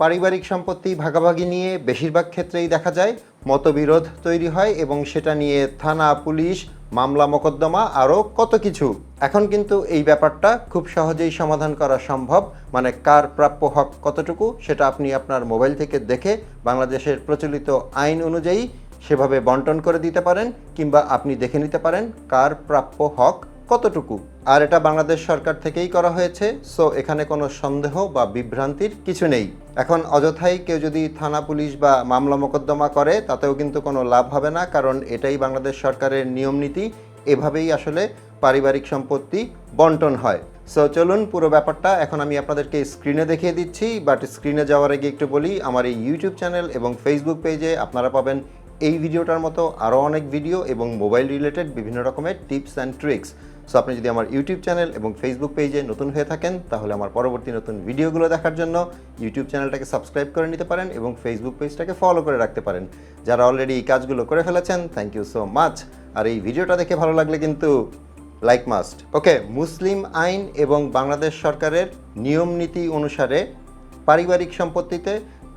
পারিবারিক সম্পত্তি ভাগাভাগি নিয়ে বেশিরভাগ ক্ষেত্রেই দেখা যায় মতবিরোধ তৈরি হয় এবং সেটা নিয়ে থানা, পুলিশ, মামলা, মোকদ্দমা আরও কত কিছু। এখন কিন্তু এই ব্যাপারটা খুব সহজেই সমাধান করা সম্ভব। মানে কার প্রাপ্য হক কতটুকু সেটা আপনি আপনার মোবাইল থেকে দেখে বাংলাদেশের প্রচলিত আইন অনুযায়ী সেভাবে বন্টন করে দিতে পারেন কিংবা আপনি দেখে নিতে পারেন কার প্রাপ্য হক কতটুকু? আর এটা বাংলাদেশ সরকার থেকেই করা হয়েছে সো এখানে কোনো সন্দেহ বা বিভ্রান্তির কিছু নেই। এখন অযথাই কেউ যদি থানা পুলিশ বা মামলা মোকদ্দমা করে, তাতেও কিন্তু কোনো লাভ হবে না, কারণ এটাই বাংলাদেশ সরকারের নিয়ম নীতি। এভাবেই আসলে পারিবারিক সম্পত্তি বন্টন হয়। সো চলুন পুরো ব্যাপারটা, এখন আমি আপনাদেরকে স্ক্রিনে দেখিয়ে দিচ্ছি বাট স্ক্রিনে যাওয়ার আগে একটু বলি, আমার এই ইউটিউব চ্যানেল এবং ফেসবুক পেজে আপনারা পাবেন এই ভিডিওটার মতো আরও অনেক ভিডিও এবং মোবাইল রিলেটেড বিভিন্ন রকমের টিপস অ্যান্ড ট্রিক্স সো আপনি যদি আমার ইউটিউব চ্যানেল এবং ফেসবুক পেজে নতুন হয়ে থাকেন, তাহলে আমার পরবর্তী নতুন ভিডিওগুলো দেখার জন্য ইউটিউব চ্যানেলটাকে সাবস্ক্রাইব করে নিতে পারেন এবং ফেসবুক পেজটাকে ফলো করে রাখতে পারেন। যারা অলরেডি এই কাজগুলো করে ফেলেছেন থ্যাংক ইউ সো মাচ আর এই ভিডিওটা দেখে ভালো লাগলে কিন্তু লাইক মাস্ট ওকে মুসলিম আইন এবং বাংলাদেশ সরকারের নিয়ম নীতি অনুসারে পারিবারিক সম্পত্তিতে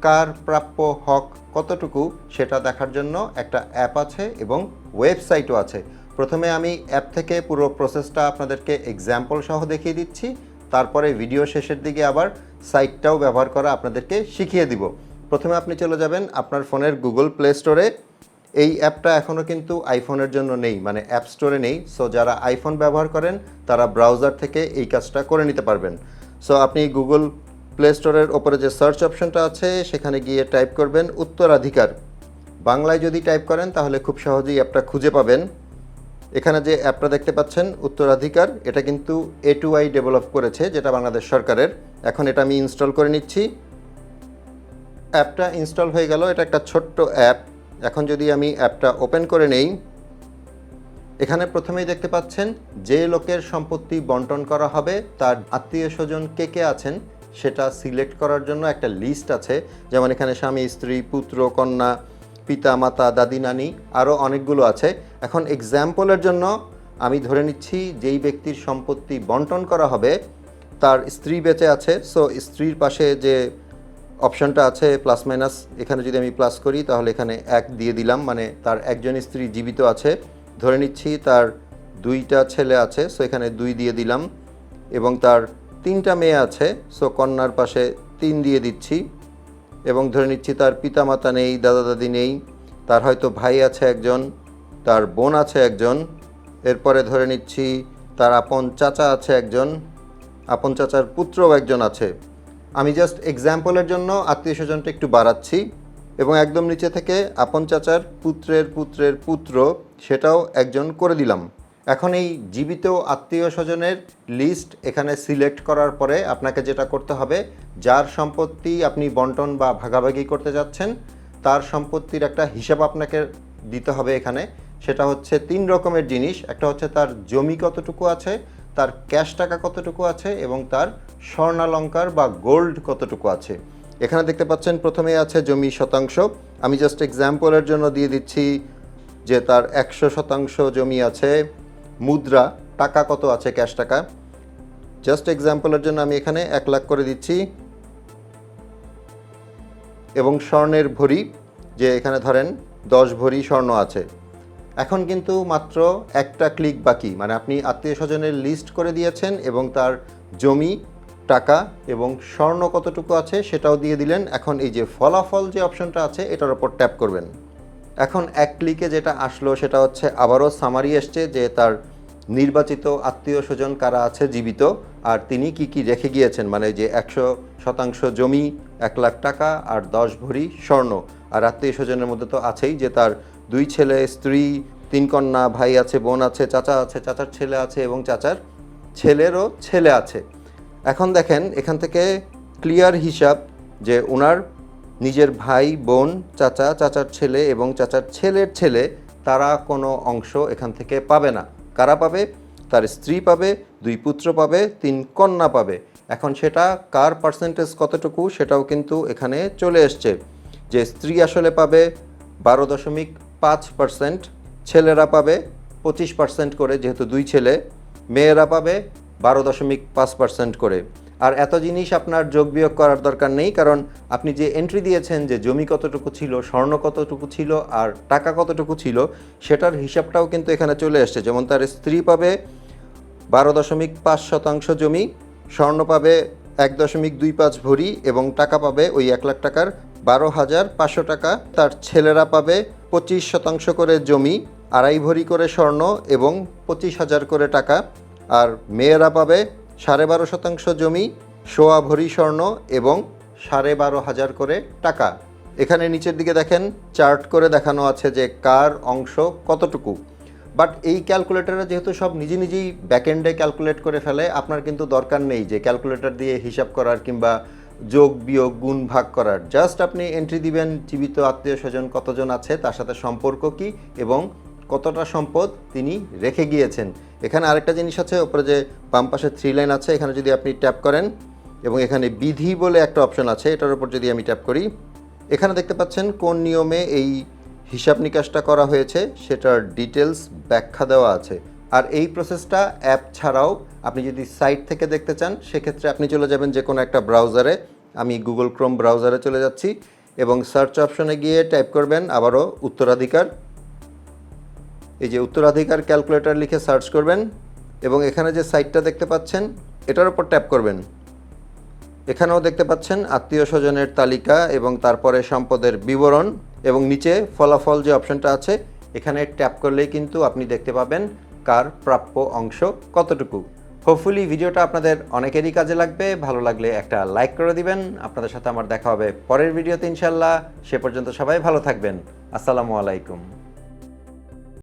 কার প্রাপ্য হক কতটুকু, সেটা দেখার জন্য একটা অ্যাপ আছে এবং ওয়েবসাইটও আছে। প্রথমে আমি অ্যাপ থেকে পুরো প্রসেসটা আপনাদেরকে এক্সাম্পল সহ দেখিয়ে দিচ্ছি। তারপরে ভিডিও শেষের দিকে আবার সাইটটাও ব্যবহার করা আপনাদেরকে শিখিয়ে দিব। প্রথমে আপনি চলে যাবেন আপনার ফোনের গুগল প্লে স্টোরে এই অ্যাপটা এখনও কিন্তু আইফোনের জন্য নেই মানে অ্যাপ স্টোরে নেই। সো যারা আইফোন ব্যবহার করেন, তারা ব্রাউজার থেকে এই কাজটা করে নিতে পারবেন। সো আপনি গুগল প্লে স্টোরের ওপরে যে সার্চ অপশনটা আছে, সেখানে গিয়ে টাইপ করবেন উত্তরাধিকার। বাংলায় যদি টাইপ করেন, তাহলে খুব সহজেই অ্যাপটা খুঁজে পাবেন। এখানে যে অ্যাপটা দেখতে পাচ্ছেন, উত্তরাধিকার, এটা কিন্তু এ টু আই ডেভেলপ করেছে, যেটা বাংলাদেশ সরকারের। এখন এটা আমি ইনস্টল করে নিচ্ছি। অ্যাপটা ইনস্টল হয়ে গেল, এটা একটা ছোট্ট অ্যাপ। এখন যদি আমি অ্যাপটা ওপেন করে নেই, এখানে প্রথমেই দেখতে পাচ্ছেন, যে লোকের সম্পত্তি বন্টন করা হবে, তার আত্মীয় স্বজন কে কে আছেন, সেটা সিলেক্ট করার জন্য একটা লিস্ট আছে। যেমন এখানে স্বামী, স্ত্রী, পুত্র, কন্যা পিতা মাতা দাদি নানি আরও অনেকগুলো আছে। এখন এক্সাম্পলের জন্য আমি ধরে নিচ্ছি যেই ব্যক্তির সম্পত্তি বন্টন করা হবে, তার স্ত্রী বেঁচে আছে। সো স্ত্রীর পাশে যে অপশনটা আছে প্লাস মাইনাস এখানে যদি আমি প্লাস করি, তাহলে এখানে এক দিয়ে দিলাম। মানে তার একজন স্ত্রী জীবিত আছে। ধরে নিচ্ছি তার দুইটা ছেলে আছে সো এখানে দুই দিয়ে দিলাম। এবং তার তিনটা মেয়ে আছে সো কন্যার পাশে তিন দিয়ে দিচ্ছি। এবং ধরে নিচ্ছি তার পিতামাতা নেই দাদা দাদি নেই, তার হয়তো ভাই আছে একজন, তার বোন আছে একজন, এরপরে ধরে নিচ্ছি তার আপন চাচা আছে একজন, আপন চাচার পুত্রও একজন আছে। আমি জাস্ট এক্সাম্পলের জন্য আত্মীয় স্বজনটা একটু বাড়াচ্ছি এবং একদম নিচে থেকে আপন চাচার পুত্রের পুত্রের পুত্র সেটাও একজন করে দিলাম। এখন এই জীবিত আত্মীয় স্বজনের লিস্ট এখানে সিলেক্ট করার পরে আপনাকে যেটা করতে হবে, যার সম্পত্তি আপনি বন্টন বা ভাগাভাগি করতে যাচ্ছেন, তার সম্পত্তির একটা হিসাব আপনাকে দিতে হবে এখানে। সেটা হচ্ছে তিন রকমের জিনিস, একটা হচ্ছে তার জমি কতটুকু আছে, তার ক্যাশ টাকা কতটুকু আছে এবং তার স্বর্ণালঙ্কার বা গোল্ড কতটুকু আছে। এখানে দেখতে পাচ্ছেন প্রথমে আছে জমি শতাংশ। আমি জাস্ট এক্সাম্পলের জন্য দিয়ে দিচ্ছি যে তার একশো শতাংশ জমি আছে মুদ্রা, টাকা কত আছে ক্যাশ টাকা? জাস্ট এক্সাম্পলের জন্য আমি এখানে এক লাখ করে দিচ্ছি। এবং স্বর্ণের ভরি, যে এখানে ধরেন দশ ভরি স্বর্ণ আছে। এখন কিন্তু মাত্র একটা ক্লিক বাকি। মানে আপনি আত্মীয় স্বজনের লিস্ট করে দিয়েছেন এবং তার জমি, টাকা এবং স্বর্ণ কতটুকু আছে সেটাও দিয়ে দিলেন। এখন এই যে ফলাফল যে অপশনটা আছে, এটার ওপর ট্যাপ করবেন। এখন এক ক্লিকে যেটা আসলো সেটা হচ্ছে আবারও সামারি এসছে যে তার নির্বাচিত আত্মীয় স্বজন কারা আছে জীবিত, আর তিনি কি কি রেখে গিয়েছেন? মানে যে একশো শতাংশ জমি, এক লাখ টাকা আর দশ ভরি স্বর্ণ। আর আত্মীয় স্বজনের মধ্যে তো আছেই যে তার দুই ছেলে, স্ত্রী, তিন কন্যা, ভাই আছে, বোন আছে, চাচা আছে, চাচার ছেলে আছে এবং চাচার ছেলেরও ছেলে আছে। এখন দেখেন এখান থেকে ক্লিয়ার হিসাব যে ওনার নিজের ভাই, বোন, চাচা, চাচার ছেলে এবং চাচার ছেলের ছেলে তারা কোনো অংশ এখান থেকে পাবে না। কারা পাবে? তার স্ত্রী পাবে, দুই পুত্র পাবে, তিন কন্যা পাবে। এখন সেটা কার পার্সেন্টেজ কতটুকু সেটাও কিন্তু এখানে চলে এসছে। যে স্ত্রী আসলে পাবে বারো দশমিক পাঁচ পার্সেন্ট ছেলেরা পাবে পঁচিশ পার্সেন্ট করে, যেহেতু দুই ছেলে। মেয়েরা পাবে বারো দশমিক পাঁচ পার্সেন্ট করে। আর এত জিনিস আপনার যোগ বিয়োগ করার দরকার নেই, কারণ আপনি যে এন্ট্রি দিয়েছেন যে জমি কতটুকু ছিল, স্বর্ণ কতটুকু ছিল, আর টাকা কতটুকু ছিল, সেটার হিসাবটাও কিন্তু এখানে চলে আসছে যেমন তার স্ত্রী পাবে বারো দশমিক পাঁচ শতাংশ জমি, স্বর্ণ পাবে এক দশমিক দুই পাঁচ ভরি, এবং টাকা পাবে ওই এক লাখ টাকার বারো হাজার পাঁচশো টাকা। তার ছেলেরা পাবে পঁচিশ শতাংশ করে জমি, আড়াই ভরি করে স্বর্ণ, এবং পঁচিশ হাজার করে টাকা। আর মেয়েরা পাবে সাড়ে বারো শতাংশ জমি, সোয়া ভরি স্বর্ণ এবং সাড়ে বারো হাজার করে টাকা। এখানে নিচের দিকে দেখেন, চার্ট করে দেখানো আছে যে কার অংশ কতটুকু। বাট এই ক্যালকুলেটরে যেহেতু সব নিজে নিজেই ব্যাকএন্ডে ক্যালকুলেট করে ফেলে, আপনার কিন্তু দরকার নেই যে ক্যালকুলেটর দিয়ে হিসাব করার কিংবা যোগ, বিয়োগ, গুণ, ভাগ করার। জাস্ট আপনি এন্ট্রি দিবেন জীবিত আত্মীয় স্বজন কতজন আছে, তার সাথে সম্পর্ক কি এবং কতটা সম্পদ তিনি রেখে গিয়েছেন। এখানে আরেকটা জিনিস আছে, ওপরে যে বাম পাশে থ্রি লাইন আছে, এখানে যদি আপনি ট্যাপ করেন, এবং এখানে বিধি বলে একটা অপশন আছে, এটার উপর যদি আমি ট্যাপ করি, এখানে দেখতে পাচ্ছেন কোন নিয়মে এই হিসাব নিকাশটা করা হয়েছে, সেটার ডিটেলস ব্যাখ্যা দেওয়া আছে। আর এই প্রসেসটা অ্যাপ ছাড়াও আপনি যদি সাইট থেকে দেখতে চান, সেক্ষেত্রে আপনি চলে যাবেন যে কোনো একটা ব্রাউজারে আমি গুগল ক্রোম ব্রাউজারে চলে যাচ্ছি, এবং সার্চ অপশনে গিয়ে টাইপ করবেন আবারও উত্তরাধিকার। এই যে উত্তরাধিকার ক্যালকুলেটর লিখে সার্চ করবেন এবং এখানে যে সাইটটা দেখতে পাচ্ছেন, এটার উপর ট্যাপ করবেন। এখানেও দেখতে পাচ্ছেন আত্মীয় স্বজনের তালিকা এবং তারপরে সম্পদের বিবরণ এবং নিচে ফলাফল যে অপশনটা আছে, এখানে ট্যাপ করলেই কিন্তু আপনি দেখতে পাবেন কার প্রাপ্য অংশ কতটুকু। হোপফুলি ভিডিওটা আপনাদের অনেকেরই কাজে লাগবে। ভালো লাগলে একটা লাইক করে দিবেন। আপনাদের সাথে আমার দেখা হবে পরের ভিডিওতে ইনশাল্লাহ সে পর্যন্ত সবাই ভালো থাকবেন। আসসালামু আলাইকুম।